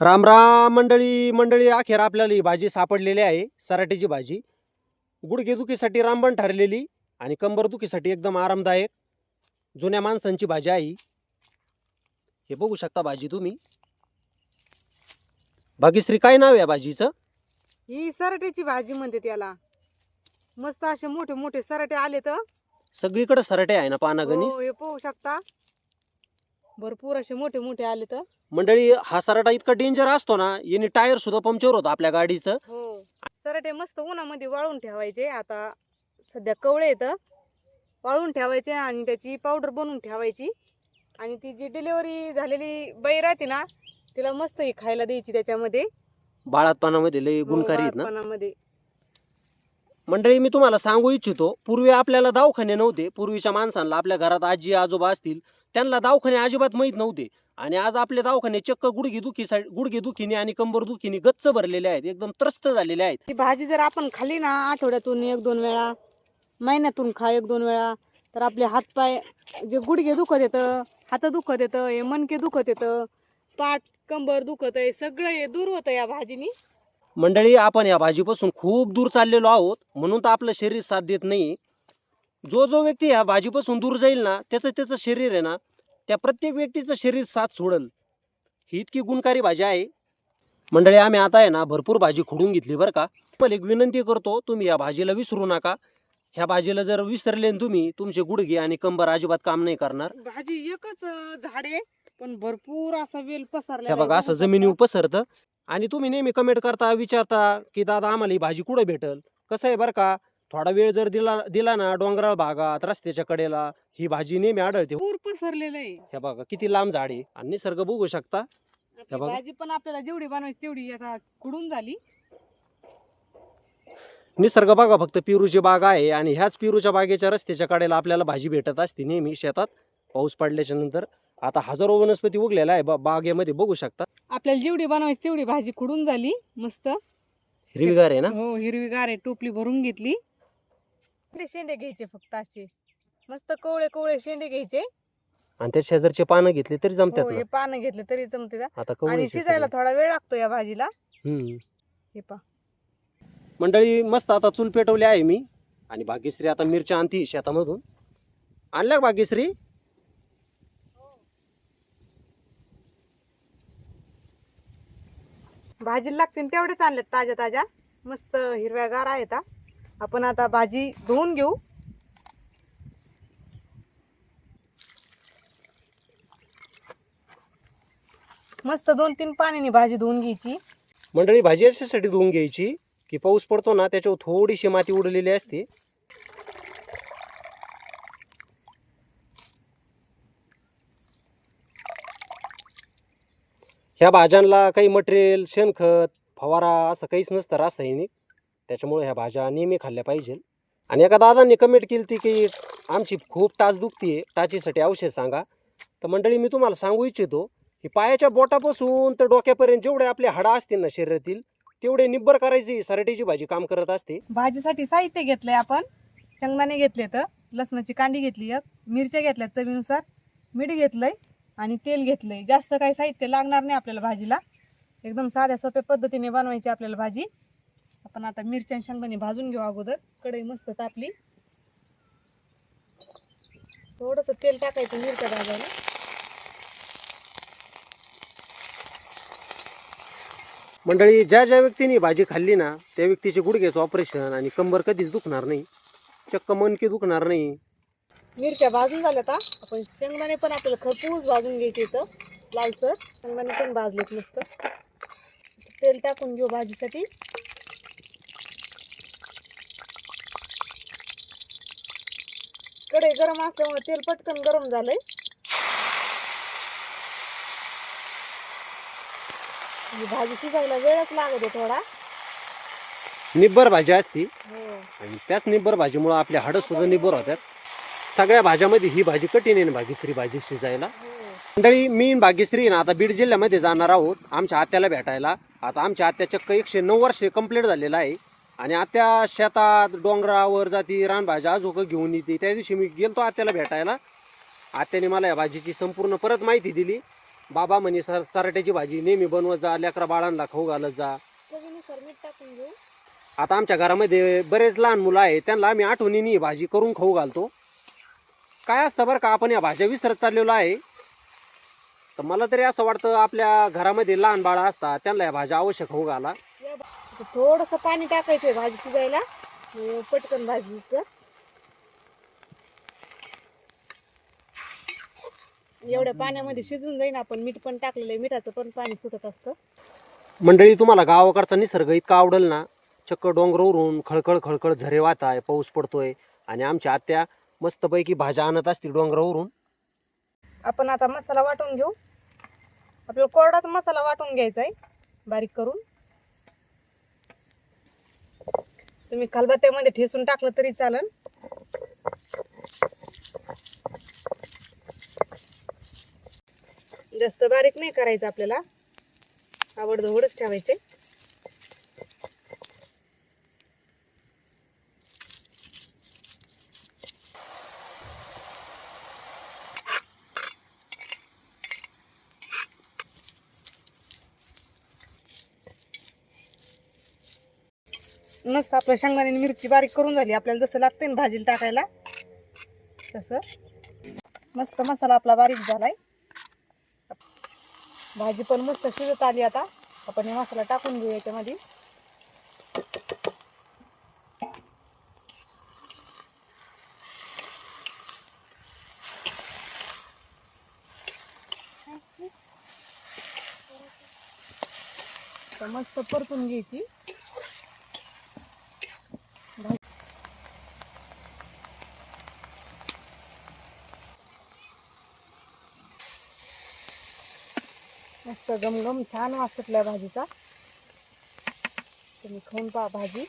राम राम मंडळी मंडळी अखेर आपल्याला ही भाजी सापडलेली आहे सराटीची भाजी. गुडघेदुखीसाठी रामबण ठरलेली आणि कंबरदुखीसाठी एकदम आरामदायक जुन्या माणसांची भाजी आहे ही. हे बघू शकता भाजी तुम्ही. भाग्यश्री काय नाव आहे या भाजीचं? ही सराट्याची भाजी म्हणते त्याला. मस्त असे मोठे मोठे सराटे आले तर सगळीकडे सराटे आहे ना पानागणीस? हे पाहू शकता. भरपूर असे मोठे मोठे आले तर? मंडळी हा सराटा इतका डेंजर असतो ना याने टायर सुद्धा पंक्चर होतं आपल्या गाडीचं. हो. सराटे मस्त उन्हामध्ये वाळून ठेवायचे आता सध्या कवळे येतं वाळून ठेवायचे आणि त्याची पावडर बनवून ठेवायची. आणि ती जी डिलिव्हरी झालेली बाई राहते ना तिला मस्त ही खायला द्यायची त्याच्यामध्ये. बाळात पानामध्ये लय हो, गुणकारी आहेत ना. मंडळी मी तुम्हाला सांगू इच्छितो पूर्वी आपल्याला दवाखाने नव्हते. पूर्वीच्या माणसांना आपल्या घरात आजी आजोबा असतील त्यांना दवाखाने अजिबात माहीत नव्हते. आणि आज आपले दवाखाने चक्क गुडघे दुखीसाठी गुडघे दुखीने आणि कंबर दुखीने गच्च भरलेले आहेत एकदम त्रस्त झालेले आहेत. ही भाजी जर आपण खाल्ली ना आठवड्यातून एक दोन वेळा महिन्यातून खा एक दोन वेळा तर आपले हातपाय जे गुडघे दुखत येतं हात दुखत येतं हे मनके दुखत येतं पाठ कंबर दुखत आहे सगळं हे दूर होतं या भाजीनी. मंडळी आपण या भाजीपासून खूप दूर चाललेलो आहोत म्हणून तर आपलं शरीर साथ देत नाही. जो जो व्यक्ती ह्या भाजीपासून दूर जाईल ना त्याचं त्याचं शरीर आहे ना त्या प्रत्येक व्यक्तीचं शरीर साथ सोडल. ही इतकी गुणकारी भाजी आहे. मंडळी आम्ही आता आहे ना भरपूर भाजी खोडून घेतली बरं का. मला एक विनंती करतो तुम्ही या भाजीला विसरू नका. ह्या भाजीला जर विसरले तुम्ही तुमचे गुडघे आणि कंबर अजिबात काम नाही करणार. भाजी एकच झाड पण भरपूर असा वेल पसरला हे बघा असं जमिनीवर पसरतं. आणि तुम्ही नेहमी कमेंट करता विचारता की दादा आम्हाला ही भाजी कुठं भेटल? कसं आहे बरं का थोडा वेळ जर दिला दिला ना डोंगराळ भागात रस्त्याच्या कडेला ही भाजी नेहमी आढळते. पूर पसरलेलं आहे. हे बघा किती लांब झाड आहे. आणि निसर्ग बघू शकता. बघा. भाजी पण आपल्याला जेवढी बनवायची तेवढी आता कुडून झाली. निसर्ग बघा फक्त पेरूची बाग आहे आणि ह्याच पेरूच्या बागेच्या रस्त्याच्या कडेला आपल्याला भाजी भेटत असते नेहमी शेतात. पाऊस पडल्याच्या नंतर आता हजारो वनस्पती उगलेल्या आहे. बा- बागेमध्ये बघू शकता. आपल्याला जेवढी बनवायची तेवढी भाजी खुडून झाली मस्त. हिरवीगार आहे ना? हो हिरवीगार आहे टोपली भरून घेतली. शेंडे घ्यायचे फक्त असे. मस्त कवळे कवळे शेंडे घ्यायचे. आणि त्या शेजारचे पानं घेतली तरी जमतात हो, ना? हे पानं घेतले तरी जमते आता आणि शिजायला. थोडा वेळ लागतो या भाजीला. हे पा मंडळी मस्त आता चूल पेटवली आहे मी. आणि भाग्यश्री आता मिरच्या आणती शेतामधून. आणल्या का भाग्यश्री? भाजीला लागतील तेवढेच आणलेत ताज्या ताज्या. मस्त हिरव्यागार आहेत आपण आता भाजी धुवून घेऊ. मस्त दोन तीन पाण्याने भाजी धुवून घ्यायची. मंडळी भाजी अशासाठी धुवून घ्यायची की पाऊस पडतो ना त्याच्यावर थोडीशी माती उडलेली असते. ह्या भाज्यांना काही मटेरियल शेणखत फवारा असं काहीच नसतं रासायनिक. त्याच्यामुळे ह्या भाज्या नेहमी खाल्ल्या पाहिजे. आणि एका दादांनी कमेंट केली ती की आमची खूप टाच आहे टाचीसाठी औषध सांगा. तर मंडळी मी तुम्हाला सांगू इच्छितो की पायाच्या बोटापासून तर डोक्यापर्यंत जेवढे आपले हाडा असतील ना शरीरातील तेवढे निब्बर करायची सराटीची भाजी काम करत असते. भाजीसाठी साहित्य घेतलंय आपण. शेंगदाणे घेतले तर लसणाची कांडी घेतली एक मिरच्या घेतल्या चवीनुसार मीठ घेतलंय. आणि तेल घेतलंय. जास्त काही साहित्य लागणार नाही आपल्याला भाजीला. एकदम साध्या सोप्या पद्धतीने बनवायची आपल्याला भाजी. आपण आता मिरच्या आणि शेंगदाणे भाजून घेऊ अगोदर. कढई मस्त तापली. थोडंसं तेल टाकायचं मिरच्या भाजायला. मंडळी ज्या ज्या व्यक्तीने भाजी खाल्ली ना त्या व्यक्तीचे गुडघ्याचं ऑपरेशन आणि कंबर कधीच दुखणार नाही. चक्क मनकी दुखणार नाही. मिरच्या भाजून झाल्यात. आपण शेंगदाणे पण आपल्याला खरपूस भाजून घ्यायचे इथं. लालसर शेंगदाणे पण भाजलेत मस्त. तेल टाकून घेऊ भाजीसाठी. कढई गरम असल्यामुळे तेल पटकन गरम झालंय. भाजी शिजायला वेळच लागत आहे थोडा. निब्बर भाजी असती. हो. आणि त्याच निब्बर भाजीमुळं आपले हाडं सुद्धा निब्बर होतात. सगळ्या भाज्यामध्ये ही भाजी कठीण आहे ना भाग्यश्री भाजी शिजायला. मंडळी मी भाग्यश्री ना आता बीड जिल्ह्यामध्ये जाणार आहोत. आमच्या आत्याला भेटायला. आता आमच्या आत्या चक्क एकशे नऊ वर्ष कंप्लीट झालेलं आहे. आणि आत्या शेतात डोंगरावर जाती रानभाज्या आजोकं घेऊन येते. त्या दिवशी मी गेलतो आत्याला भेटायला. आत्याने मला या भाजीची संपूर्ण परत माहिती दिली. बाबा म्हणे सर सराट्याची भाजी नेहमी बनवत जा लेकरा बाळांना खाऊ घालत जा. आता आमच्या घरामध्ये बरेच लहान मुलं आहेत. त्यांना आम्ही आठवणीने भाजी करून खाऊ घालतो. काय असतं बरं का आपण या भाज्या विसरत चाललेलो आहे. तर मला तरी असं वाटतं आपल्या घरामध्ये लहान बाळं असतात त्यांना या भाज्या अवश्य खाऊ घाला. थोडस पाणी टाकायचंय भाजी शिजायला. म्हणजे पटकन भाजीचं एवढ्या पाण्यामध्ये शिजून जाईन आपण. मीठ पण टाकलेलं आहे. मिठाचं पण पाणी सुटत असतं. मंडळी तुम्हाला गावाकडचा निसर्ग इतका आवडेल ना चक्क डोंगरावरून खळखळ खळखळ झरे वाहत आहे पाऊस पडतोय आणि आमच्या आत्या मस्तपैकी भाज्या आणत असतील डोंगरावरून. आपण आता मसाला वाटून घेऊ. आपल्याला कोरडाच मसाला वाटून घ्यायचा आहे बारीक करून. तुम्ही खलबत्त्यामध्ये ठेसून टाकलं तरी चालेल. जास्त बारीक नाही करायचं आपल्याला. आवडधवडच ठेवायचे. मस्त आपल्या शेंगदाण्याने आणि मिरची बारीक करून झाली. आपल्याला जसं लागते ना भाजीला टाकायला तसं. मस्त मसाला आपला बारीक झालाय. भाजी पण मस्त शिजत आली आता. आपण हे मसाला टाकून घेऊ याच्यामध्ये. मस्त परतून घ्यायची. मस्त गमगम छान वास भाजीचा. तुम्ही खाऊन पहा भाजी.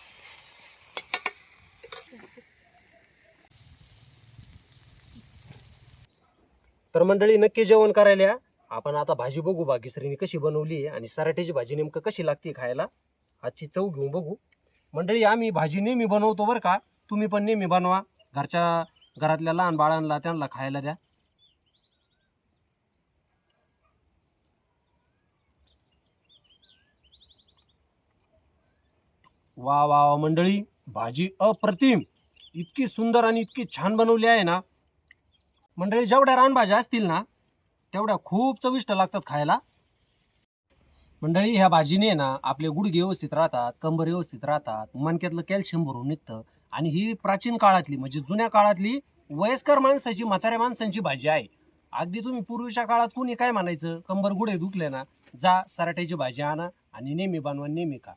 तर मंडळी नक्की जेवण करायला आपण आता भाजी बघू भाग्यश्रीने कशी बनवली आहे आणि सराठीची भाजी नेमकं कशी लागते खायला. आजची चव घेऊन बघू. मंडळी आम्ही भाजी नेहमी बनवतो बरं का. तुम्ही पण नेहमी बनवा. घरच्या घरातल्या लहान बाळांना त्यांना खायला द्या. वा वा वा मंडळी भाजी अप्रतिम. इतकी सुंदर आणि इतकी छान बनवली आहे ना. मंडळी जेवढ्या रानभाज्या असतील ना तेवढ्या खूप चविष्ट लागतात खायला. मंडळी ह्या भाजीने ना आपले गुडघे व्यवस्थित राहतात कंबर व्यवस्थित राहतात मणक्यातलं कॅल्शियम भरून निघतं आणि ही प्राचीन काळातली म्हणजे जुन्या काळातली वयस्कर माणसाची म्हाताऱ्या माणसांची भाजी आहे. अगदी तुम्ही पूर्वीच्या काळात कुणी काय म्हणायचं? कंबर गुडे दुखले ना जा सराट्याची भाजी आणा आणि नेहमी बनवा नेहमी खा.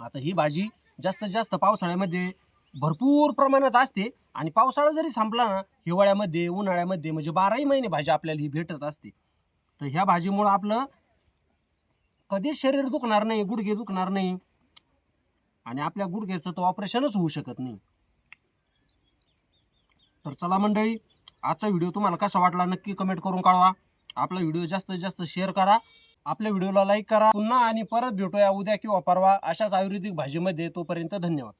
आता ही भाजी जास्तीत जास्त पावसाळ्यामध्ये भरपूर प्रमाणात असते आणि पावसाळा जरी संपला ना हिवाळ्यामध्ये उन्हाळ्यामध्ये म्हणजे बाराही महिने भाजी आपल्याला ही भेटत असते. तर ह्या भाजीमुळं आपलं कधीच शरीर दुखणार नाही गुडघे दुखणार नाही. आणि आपल्या गुडघ्याचं तो ऑपरेशनच होऊ शकत नाही. तर चला मंडळी आजचा व्हिडिओ तुम्हाला कसा वाटला नक्की कमेंट करून कळवा. आपला व्हिडिओ जास्तीत जास्त शेअर करा. आपल्या व्हिडिओला लाईक करा. पुन्हा आणि परत भेटूया उद्या किंवा परवा अशाच आयुर्वेदिक भाजीमध्ये. तोपर्यंत धन्यवाद.